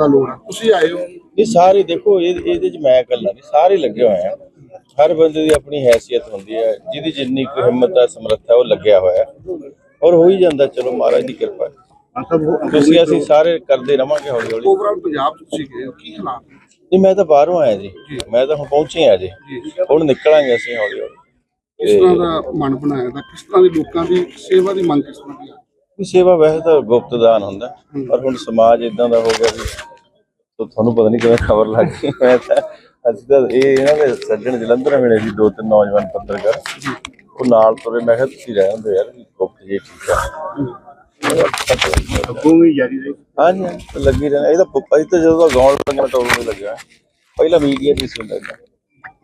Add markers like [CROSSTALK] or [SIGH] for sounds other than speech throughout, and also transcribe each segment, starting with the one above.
ਦਾ ਲੋੜ ਆ। ਤੁਸੀਂ ਆਏ ਹੋ। ਇਹ ਸਾਰੇ ਦੇਖੋ ਇਹ ਇਹਦੇ ਚ ਮੈਂ ਇਕੱਲਾ ਨਹੀਂ ਸਾਰੇ ਲੱਗੇ ਹੋਏ ਆ। ਹਰ ਬੰਦੇ ਦੀ ਆਪਣੀ ਹੈਸੀਅਤ ਹੁੰਦੀ ਹੈ ਜਿਹਦੀ ਜਿੰਨੀ ਕੁ ਹਿੰਮਤ ਹੈ ਸਮਰੱਥਾ ਉਹ ਲੱਗਿਆ ਹੋਇਆ। ਹੈ। ਔਰ ਹੋ ਹੀ ਜਾਂਦਾ ਚਲੋ ਮਹਾਰਾਜ ਦੀ ਕਿਰਪਾ। ਹੈ। ਮਤਲਬ ਤੁਸੀਂ ਅਸੀਂ ਸਾਰੇ ਕਰਦੇ ਰਵਾਂਗੇ ਹੌਲੀ ਹੌਲੀ ਓਵਰਆਲ ਪੰਜਾਬ 'ਚ ਤੁਸੀਂ ਗਏ ਹੋ ਕੀ ਹਾਲਾਤ? ਨੇ? ਮੈਂ ਤਾਂ ਬਾਹਰੋਂ ਆਇਆ ਜੀ। ਮੈਂ ਤਾਂ ਹੁਣ ਪਹੁੰਚੇ ਆ ਜੀ। ਹੁਣ ਨਿਕਲਾਂਗੇ ਅਸੀਂ ਹੌਲੀ ਹੌਲੀ ਕਿਸ ਤਰ੍ਹਾਂ ਦਾ ਮਨ ਬਣਾਇਆ ਦਾ ਕਿਸ ਤਰ੍ਹਾਂ ਦੀ ਲੋਕਾਂ ਦੀ ਸੇਵਾ ਦੀ ਮੰਗ ਕਿਸ ਤਰ੍ਹਾਂ ਦੀ ਵੀ ਸੇਵਾ ਵੈਸੇ ਤਾਂ ਗੁਪਤ ਦਾਨ ਹੁੰਦਾ ਪਰ ਹੁਣ ਸਮਾਜ ਇਦਾਂ ਦਾ ਹੋ ਗਿਆ ਵੀ ਤੋ ਤੁਹਾਨੂੰ ਪਤਾ ਨਹੀਂ ਕਿਵੇਂ ਖਬਰ ਲੱਗ ਗਈ। ਮੈਂ ਤਾਂ ਅਸੀਂ ਤਾਂ ਇਹ ਇਹਨਾਂ ਦੇ ਸੱਜਣ ਜਲੰਧਰ ਮਿਲੇ ਸੀ ਦੋ ਤਿੰਨ ਨੌਜਵਾਨ ਪੱਤਰਕਾਰ। ਉਹ ਨਾਲ ਤੁਰੇ ਮੈਂ ਕਿਹਾ ਤੁਸੀਂ ਰਹਿ ਹੁੰਦੇ ਯਾਰ ਵੀ ਗੁਪਤ ਜੀ ਠੀਕ ਆ। ਅੱਗੋਂ ਵੀ ਜਾਰੀ ਰਹੀ। ਹਾਂਜੀ ਲੱਗੀ ਰਹਿਣਾ। ਇਹ ਤਾਂ ਪੁੱਪਾ ਹੀ ਤਾਂ ਜਦੋਂ ਦਾ ਗਾਉਣ ਲੱਗਣਾ ਟੋਲ ਨਹੀਂ ਲੱਗਿਆ। ਪਹਿਲਾਂ ਮੀਡੀਆ ਦੀ ਸੀ ਹੁੰਦਾ ਏਦਾਂ।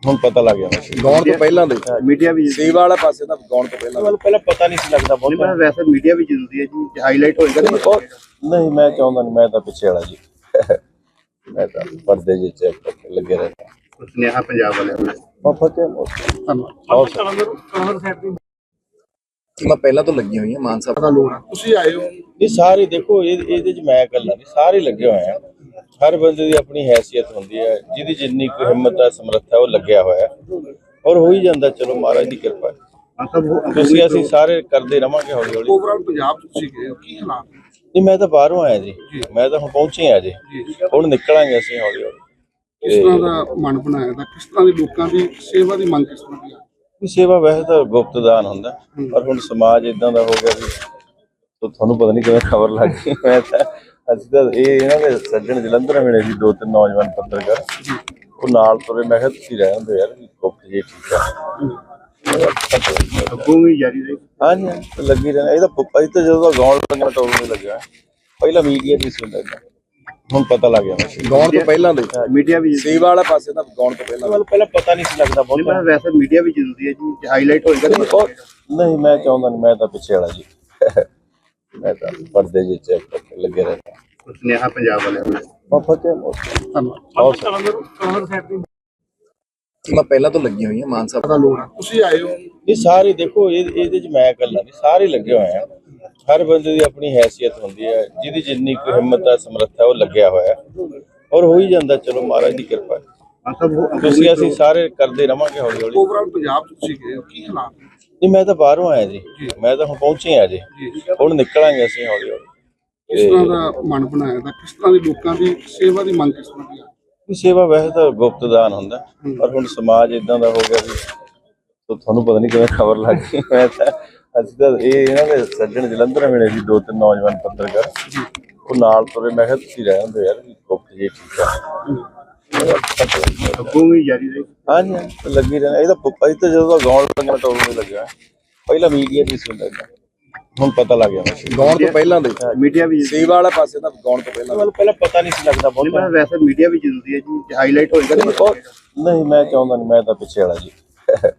ਹੁਣ ਪਤਾ ਲੱਗ ਗਿਆ ਗਾਉਣ ਤੋਂ ਪਹਿਲਾਂ ਦੇ। ਮੀਡੀਆ ਵੀ ਸੇਵਾ ਵਾਲਾ ਪਾਸੇ ਤਾਂ ਗਾਉਣ ਤੋਂ ਪਹਿਲਾਂ ਮੈਨੂੰ ਪਹਿਲਾਂ ਪਤਾ ਨਹੀਂ ਸੀ ਲੱਗਦਾ ਬਹੁਤ। ਮੈਂ ਵੈਸੇ ਮੀਡੀਆ ਵੀ ਜ਼ਰੂਰੀ ਹੈ ਜੀ ਹਾਈਲਾਈਟ ਹੋਏਗਾ ਤੇ ਉਹ- ਨਹੀਂ ਮੈਂ ਚਾਹੁੰਦਾ ਨਹੀਂ ਮੈਂ ਤਾਂ ਪਿੱਛੇ ਵਾਲਾ ਜੀ। ਚੈੱਕ ਕਰਕੇ ਲੱਗੇ ਰਹਿੰਦਾ। ਸੁਨੇਹਾ ਪੰਜਾਬ ਵਾਲਿਆਂ ਨੂੰ ਮੋਸ ਧੰਨਵਾਦ। ਮੈਂ ਪਹਿਲਾਂ ਤੋਂ ਲੱਗੀ ਹੋਈ ਹਾਂ ਮਾਨ ਸਾਹਿਬ ਦਾ ਲੋੜ ਆ। ਤੁਸੀਂ ਆਏ ਹੋ। ਇਹ ਸਾਰੇ ਦੇਖੋ ਇਹ ਇਹਦੇ ਚ ਮੈਂ ਇਕੱਲਾ ਨਹੀਂ ਸਾਰੇ ਲੱਗੇ ਹੋਏ ਆ। ਹਰ ਬੰਦੇ ਦੀ ਆਪਣੀ ਹੈਸੀਅਤ ਹੁੰਦੀ ਹੈ ਜਿਹਦੀ ਜਿੰਨੀ ਕੁ ਹਿੰਮਤ ਹੈ ਸਮਰੱਥਾ ਉਹ ਲੱਗਿਆ ਹੋਇਆ ਹੈ। ਔਰ ਹੋ ਹੀ ਜਾਂਦਾ ਚਲੋ ਮਹਾਰਾਜ ਦੀ ਕਿਰਪਾ ਹੈ। ਮਤਲਬ ਤੁਸੀਂ ਅਸੀਂ ਸਾਰੇ ਕਰਦੇ ਰਵਾਂਗੇ ਹੌਲੀ ਹੌਲੀ ਓਵਰਆਲ ਪੰਜਾਬ 'ਚ ਤੁਸੀਂ ਗਏ ਹੋ ਕੀ ਹਾਲਾਤ ਨੇ? ਨਹੀਂ ਮੈਂ ਤਾਂ ਬਾਹਰੋਂ ਆਇਆ ਜੀ। ਮੈਂ ਤਾਂ ਹੁਣ ਪਹੁੰਚੇ ਆ ਜੀ। ਹੁਣ ਨਿਕਲਾਂਗੇ ਅਸੀਂ ਹੌਲੀ ਹੌਲੀ। ਕਿਸ ਤਰ੍ਹਾਂ ਦਾ ਮਨ ਬਣਾਇਆ ਦਾ ਕਿਸ ਤਰ੍ਹਾਂ ਦੀ ਲੋਕਾਂ ਦੀ ਸੇਵਾ ਦੀ ਮੰਗ ਕਿਸ ਤਰ੍ਹਾਂ ਦੀ ਆ? ਵੀ ਸੇਵਾ ਵੈਸੇ ਤਾਂ ਗੁਪਤ ਦਾਨ ਹੁੰਦਾ ਪਰ ਹੁਣ ਸਮਾਜ ਇਦਾਂ ਦਾ ਹੋ ਗਿਆ ਵੀ ਤੋ ਤੁਹਾਨੂੰ ਪਤਾ ਨਹੀਂ ਕਿਵੇਂ ਖਬਰ ਲੱਗ ਗਈ। ਮੈਂ ਤਾਂ ਅਸੀਂ ਤਾਂ ਇਹ ਇਹਨਾਂ ਦੇ ਸੱਜਣ ਜਲੰਧਰ ਮਿਲੇ ਸੀ ਦੋ ਤਿੰਨ ਨੌਜਵਾਨ ਪੱਤਰਕਾਰ। ਉਹ ਨਾਲ ਤੁਰੇ ਮੈਂ ਕਿਹਾ ਤੁਸੀਂ ਰਹਿ ਹੁੰਦੇ ਯਾਰ ਗੁਪਤ ਜੀ ਠੀਕ ਆ। ਅੱਗੋਂ ਵੀ ਜਾਰੀ ਰਹੀ ਹਾਂਜੀ ਹਾਂਜੀ, ਲੱਗੀ ਰਹਿਣਾ ਇਹ ਤਾਂ ਪੁੱਪਾ ਹੀ ਤਾਂ ਜਦੋਂ ਦਾ ਗਾਉਣ ਲੱਗਣਾ ਟੋਲ ਨਹੀਂ ਲੱਗਿਆ। ਪਹਿਲਾਂ ਮੀਡੀਆ ਦੀ ਸੀ ਹੁੰਦਾ ਏਦਾਂ। ਹੁਣ ਪਤਾ ਲੱਗ ਗਿਆ ਮੈਨੂੰ। ਗਾਉਣ ਤੋਂ ਪਹਿਲਾਂ ਦੇ ਮੀਡੀਆ ਵੀ ਸੇਵਾ ਵਾਲਾ ਪਾਸੇ ਤਾਂ ਗਾਉਣ ਤੋਂ ਪਹਿਲਾਂ। ਮੈਨੂੰ ਪਹਿਲਾਂ ਪਤਾ ਨਹੀਂ ਸੀ ਲੱਗਦਾ ਬਹੁਤ ਮੈਂ ਵੈਸੇ ਮੀਡੀਆ ਵੀ ਜ਼ਰੂਰੀ ਹੈ ਜੀ ਹਾਈਲਾਈਟ ਹੋਏਗਾ ਤੇ ਉਹ- ਨਹੀਂ ਮੈਂ ਚਾਹੁੰਦਾ ਨਹੀਂ ਮੈਂ ਤਾਂ ਪਿੱਛੇ ਵਾਲਾ ਜੀ। ਮੈਂ ਤਾਂ ਪਰਦੇ ਜਿਹੇ ਚੈੱਕ ਕਰਕੇ ਲੱਗੇ ਰਹਿੰਦਾ। ਸੁਨੇਹਾ ਪੰਜਾਬ ਵਾਲਿਆਂ ਨੂੰ। ਕੇ ਮੋਸ ਧੰਨਵਾਦ। ਮੈਂ ਪਹਿਲਾਂ ਤੋਂ ਲੱਗੀ ਹੋਈ ਹਾਂ ਮਾਨ ਸਾਹਿਬ ਦਾ ਲੋੜ ਆ। ਤੁਸੀਂ ਆਏ ਹੋ? ਇਹ ਸਾਰੇ ਦੇਖੋ ਇਹ ਇਹਦੇ ਚ ਮੈਂ ਇਕੱਲਾ ਨਹੀਂ ਸਾਰੇ ਲੱਗੇ ਹੋਏ ਆ। ਹਰ ਬੰਦੇ ਦੀ ਆਪਣੀ ਹੈਸੀਅਤ ਹੁੰਦੀ ਹੈ ਜਿਹਦੀ ਜਿੰਨੀ ਕੁ ਹਿੰਮਤ ਹੈ ਸਮਰੱਥਾ ਉਹ ਲੱਗਿਆ ਹੋਇਆ। ਹੈ। ਔਰ ਹੋ ਹੀ ਜਾਂਦਾ ਚਲੋ ਮਹਾਰਾਜ ਦੀ ਕਿਰਪਾ। ਤੁਸੀਂ ਅਸੀਂ ਸਾਰੇ ਕਰਦੇ ਰਵਾਂਗੇ ਹੌਲੀ ਹੌਲੀ ਓਵਰਆਲ ਪੰਜਾਬ 'ਚ ਤੁਸੀਂ ਗਏ ਕੀ ਹਾਲਾਤ? ਨਹੀਂ ਮੈਂ ਤਾਂ ਬਾਹਰੋਂ ਆਇਆ ਜੀ। ਮੈਂ ਤਾਂ ਹੁਣ ਪਹੁੰਚੇ ਆ ਜੀ। ਹੁਣ ਨਿਕਲਾਂਗੇ ਅਸੀਂ ਹੌਲੀ ਹੌਲੀ ਕਿਸ ਤਰ੍ਹਾਂ ਦਾ ਮਨ ਬਣਾਇਆ? ਦਾ ਕਿਸ ਤਰ੍ਹਾਂ ਦੀ ਲੋਕਾਂ ਦੀ ਸੇਵਾ ਦੀ ਮੰਗ ਕਿਸ ਤਰ੍ਹਾਂ ਵੀ ਸੇਵਾ ਵੈਸੇ ਤਾਂ ਗੁਪਤ ਦਾਨ ਹੁੰਦਾ ਪਰ ਹੁਣ ਸਮਾਜ ਇਦਾਂ ਦਾ ਹੋ ਗਿਆ ਵੀ ਤੋ ਤੁਹਾਨੂੰ ਪਤਾ ਨਹੀਂ ਕਿਵੇਂ ਖਬਰ ਲੱਗ ਗਈ। ਮੈਂ ਤਾਂ ਅਸੀਂ ਤਾਂ ਇਹ ਇਹਨਾਂ ਦੇ ਸੱਜਣ ਜਲੰਧਰ ਮਿਲੇ ਸੀ ਦੋ ਤਿੰਨ ਨੌਜਵਾਨ ਪੱਤਰਕਾਰ ਉਹ ਨਾਲ ਤੁਰੇ ਮੈਂ ਕਿਹਾ ਤੁਸੀਂ ਰਹਿ ਹੁੰਦੇ ਯਾਰ ਗੁਪਤ ਜੀ ਠੀਕ ਆ। ਅੱਗੋਂ ਵੀ ਜਾਰੀ ਰਹੀ। ਹਾਂਜੀ ਹਾਂਜੀ, ਤਾਂ ਲੱਗੀ ਰਹਿਣਾ ਇਹ ਤਾਂ ਪੁੱਪਾ ਹੀ ਤਾਂ ਜਦੋਂ ਦਾ ਗਾਉਣ ਲੱਗਣਾ ਟੋਲ ਨਹੀਂ ਲੱਗਿਆ। ਪਹਿਲਾਂ ਮੀਡੀਆ ਦੀ ਸੀ ਹੁੰਦਾ ਏਦਾਂ। ਹੁਣ ਪਤਾ ਲੱਗ ਗਿਆ ਮੈਨੂੰ ਗਾਉਣ ਤੋਂ ਪਹਿਲਾਂ ਦੇ ਮੀਡੀਆ ਵੀ ਸੇਵਾ ਵਾਲਾ ਪਾਸੇ ਤਾਂ ਗਾਉਣ ਤੋਂ ਪਹਿਲਾਂ ਮੈਨੂੰ ਪਹਿਲਾਂ ਪਤਾ ਨਹੀਂ ਸੀ ਲੱਗਦਾ ਬਹੁਤ ਮੈਂ ਵੈਸੇ ਮੀਡੀਆ ਵੀ ਜ਼ਰੂਰੀ ਹੈ ਜੀ ਹਾਈਲਾਈਟ ਹੋਏਗਾ ਨਹੀਂ ਮੈਂ ਚਾਹੁੰਦਾ ਨਹੀਂ ਮੈਂ ਤਾਂ ਪਿੱਛੇ ਵਾਲਾ ਜੀ। [LAUGHS]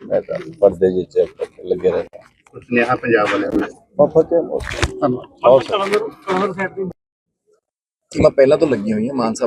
ਮੈਂ ਤਾਂ ਪਰਦੇ ਜਿਹੇ ਚੈੱਕ ਕਰਕੇ ਲੱਗੇ ਰਹਿੰਦਾ। ਸੁਨੇਹਾ ਪੰਜਾਬ ਵਾਲਿਆਂ ਨੂੰ। ਕੇ ਮੋਸ ਧੰਨਵਾਦ। ਮੈਂ ਪਹਿਲਾਂ ਤੋਂ ਲੱਗੀ ਹੋਈ ਹਾਂ ਮਾਨ ਸਾਹਿਬ